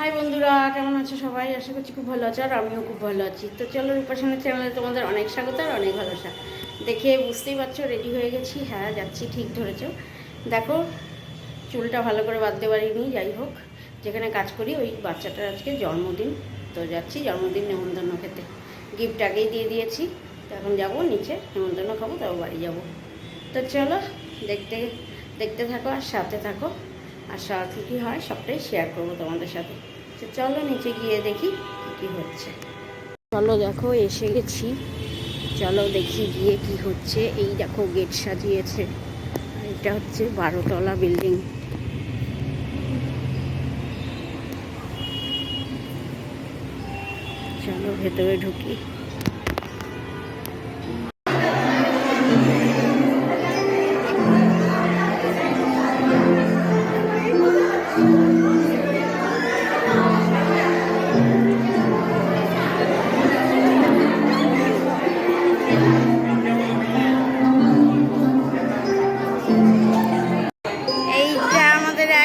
High বন্ধুরা, কেমন আছো সবাই? আশা করছি খুব ভালো আছো আর আমিও খুব ভালো আছি। তো চলো রূপাসনের চ্যানেলে তোমাদের অনেক স্বাগত আর অনেক ভালোবাসা। দেখে বুঝতেই পারছ রেডি হয়ে গেছি। হ্যাঁ যাচ্ছি ঠিক ধরেছো। দেখো, চুলটা ভালো করে বাঁধতে পারিনি, যাই হোক। যেখানে কাজ করি, ওই বাচ্চাটার আজকে জন্মদিন। তো যাচ্ছি জন্মদিন নেমন্তন্ন খেতে। গিফট আগেই দিয়ে দিয়েছি। তো এখন যাব নিচে, নেমন্তন্ন খাব, তারপর বাড়ি যাব। তো চলো, দেখতে দেখতে থাকো আর সাথে থাকো। আর সব কী কী হয়, সবটাই শেয়ার করব তোমাদের সাথে। তো চলো নিচে গিয়ে দেখি কী কী হচ্ছে। চলো দেখো, এসে গেছি। চলো দেখি গিয়ে কি হচ্ছে। এই দেখো, গেট সাজিয়েছে। এটা হচ্ছে বারোতলা বিল্ডিং চলো ভেতরে ঢুকি।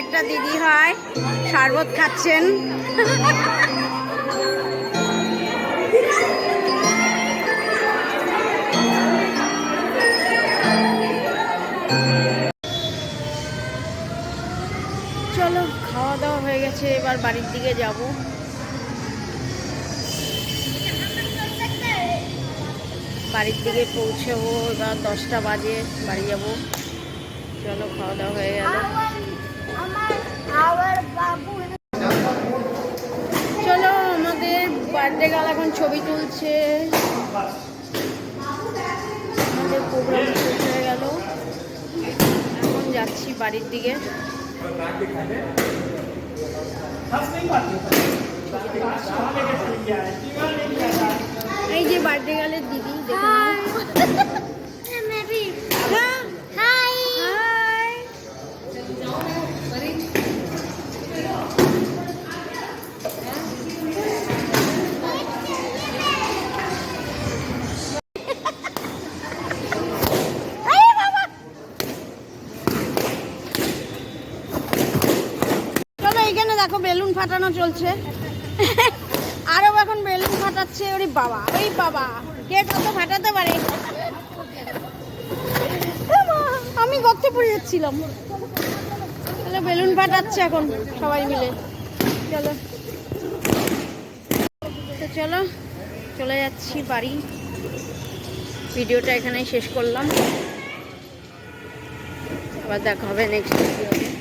একটা দিদি হয়, শরবত খাচ্ছেন। চলো খাওয়া দাওয়া হয়ে গেছে, এবার বাড়ির দিকে যাব। বাড়ির দিকে পৌঁছাবো, এবার দশটা বাজে, বাড়ি যাব। চলো খাওয়া দাওয়া হয়ে গেল। বার্থডে গাল এখন ছবি তুলছে। আমাদের প্রোগ্রাম শেষ হয়ে গেল। এখন যাচ্ছি বাড়ির দিকে। এই যে বার্থডে গালের দিদি দেখে নাও হ্যাঁ। Hi. চলো এইখানে দেখো বেলুন ফাটানো চলছে। আরও এখন বেলুন ফাটাচ্ছে, ওরে বাবা ওই বাবা। কে কত ফাটাতে পারে? আমি গর্তে পড়ে যাচ্ছিলাম। তাহলে বেলুন ফাটাচ্ছে এখন সবাই মিলে। চলো। তো চলো, চলে যাচ্ছি বাড়ি। ভিডিওটা এখানেই শেষ করলাম। আবার দেখা হবে নেক্সট ভিডিও